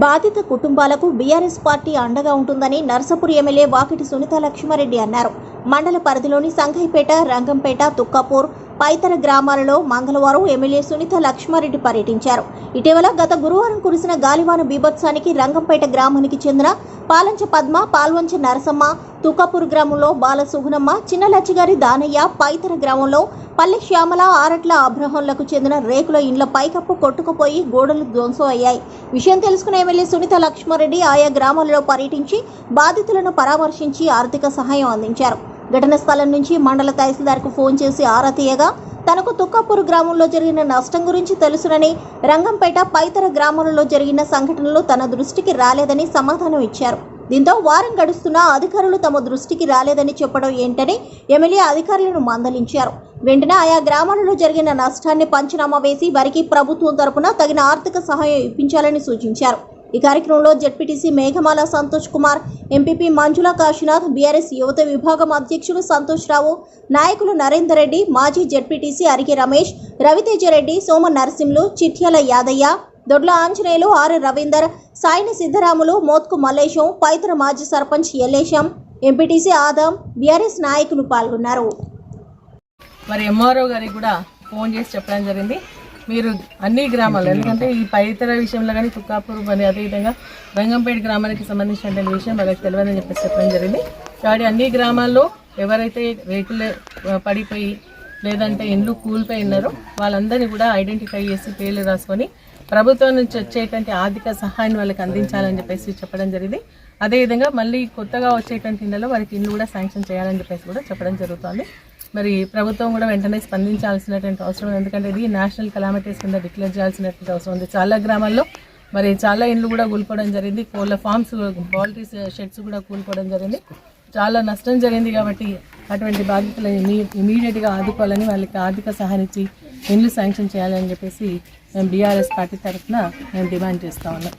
బాధిత కుటుంబాలకు BRS party అండగా ఉంటుందని నర్సపూర్ ఎమ్మెల్యే వాకిటి సునీత లక్ష్మారెడ్డి అన్నారు. మండల పరిధిలోని సంఘైపేట రంగంపేట తుక్కాపూర్ పైతర గ్రామాలలో మంగళవారం ఎమ్మెల్యే సునీత లక్ష్మారెడ్డి పర్యటించారు. ఇటీవల గత గురువారం కురిసిన గాలివాన బీభత్సానికి రంగంపేట గ్రామానికి చెందిన పాలంచ పద్మ పాల్వంచ నరసమ్మ తుకాపూర్ గ్రామంలో బాల చిన్న లచ్చిగారి దానయ్య పైతర గ్రామంలో పల్లె శ్యామల ఆరట్ల అబ్రహంలకు చెందిన రేకుల ఇండ్ల పైకప్పు కొట్టుకుపోయి గోడలు ధ్వంసం అయ్యాయి. విషయం తెలుసుకున్న ఎమ్మెల్యే సునీత లక్ష్మారెడ్డి ఆయా గ్రామాలలో పర్యటించి బాధితులను పరామర్శించి ఆర్థిక సహాయం అందించారు. ఘటన స్థలం నుంచి మండల తహసీల్దార్కు ఫోన్ చేసి ఆరా తీయగా తనకు తుక్కాపూర్ గ్రామంలో జరిగిన నష్టం గురించి తెలుసునని రంగంపేట పైతర గ్రామాలలో జరిగిన సంఘటనలు తన దృష్టికి రాలేదని సమాధానం ఇచ్చారు. దీంతో వారం గడుస్తున్నా అధికారులు తమ దృష్టికి రాలేదని చెప్పడం ఏంటని ఎమ్మెల్యే అధికారులను మందలించారు. వెంటనే ఆయా గ్రామాలలో జరిగిన నష్టాన్ని పంచనామా వేసి వారికి ప్రభుత్వం తరపున తగిన ఆర్థిక సహాయం ఇప్పించాలని సూచించారు. ఈ కార్యక్రమంలో ZPTC Meghamala Santosh Kumar MPP Manjula Kashinath BRS యువత విభాగం అధ్యక్షుడు సంతోష్ రావు నాయకులు నరేందర్ రెడ్డి మాజీ జెడ్పీటీసీ అరికి రమేష్ రవితేజరెడ్డి సోమ నరసింహులు చిట్యాల యాదయ్య దొడ్ల ఆంజనేయులు ఆర్ రవీందర్ సాయిని సిద్ధరాములు మోత్కు మల్లేశం పైతర మాజీ సర్పంచ్ ఎల్లేశం ఎంపీటీసీ ఆదం బీఆర్ఎస్ నాయకులు పాల్గొన్నారు. మరి ఎంఆర్ఓ గారికి కూడా ఫోన్ చేసి చెప్పడం జరిగింది. మీరు అన్ని గ్రామాలు ఎందుకంటే ఈ పైతర విషయంలో కానీ తుక్కాపూర్ మరి అదేవిధంగా రంగంపేట గ్రామానికి సంబంధించినటువంటి విషయం వాళ్ళకి తెలియదని చెప్పేసి చెప్పడం జరిగింది. కాబట్టి అన్ని గ్రామాల్లో ఎవరైతే రేకులు పడిపోయి లేదంటే ఇండ్లు కూలిపోయి వాళ్ళందరినీ కూడా ఐడెంటిఫై చేసి పేర్లు రాసుకొని ప్రభుత్వం నుంచి వచ్చేటువంటి ఆర్థిక సహాయాన్ని వాళ్ళకి అందించాలని చెప్పేసి చెప్పడం జరిగింది. అదేవిధంగా మళ్ళీ కొత్తగా వచ్చేటువంటి ఇళ్ళలో వారికి ఇల్లు కూడా శాంక్షన్ చేయాలని చెప్పేసి కూడా చెప్పడం జరుగుతుంది. మరి ప్రభుత్వం కూడా వెంటనే స్పందించాల్సినటువంటి అవసరం ఎందుకంటే ఇది నేషనల్ కలామిటీస్ కింద డిక్లేర్ చేయాల్సినటువంటి అవసరం ఉంది. చాలా గ్రామాల్లో మరి చాలా ఇండ్లు కూడా కూలిపోవడం జరిగింది. కోళ్ళ ఫార్మ్స్ పౌల్ట్రీ షెడ్స్ కూడా కూలిపోవడం జరిగింది. చాలా నష్టం జరిగింది కాబట్టి అటువంటి బాధితులను ఇమీడియట్గా ఆదుకోవాలని వాళ్ళకి ఆర్థిక సహాయం ఇచ్చి ఇండ్లు శాంక్షన్ చేయాలని చెప్పేసి మేము బీఆర్ఎస్ పార్టీ తరఫున మేము డిమాండ్ చేస్తా ఉన్నాం.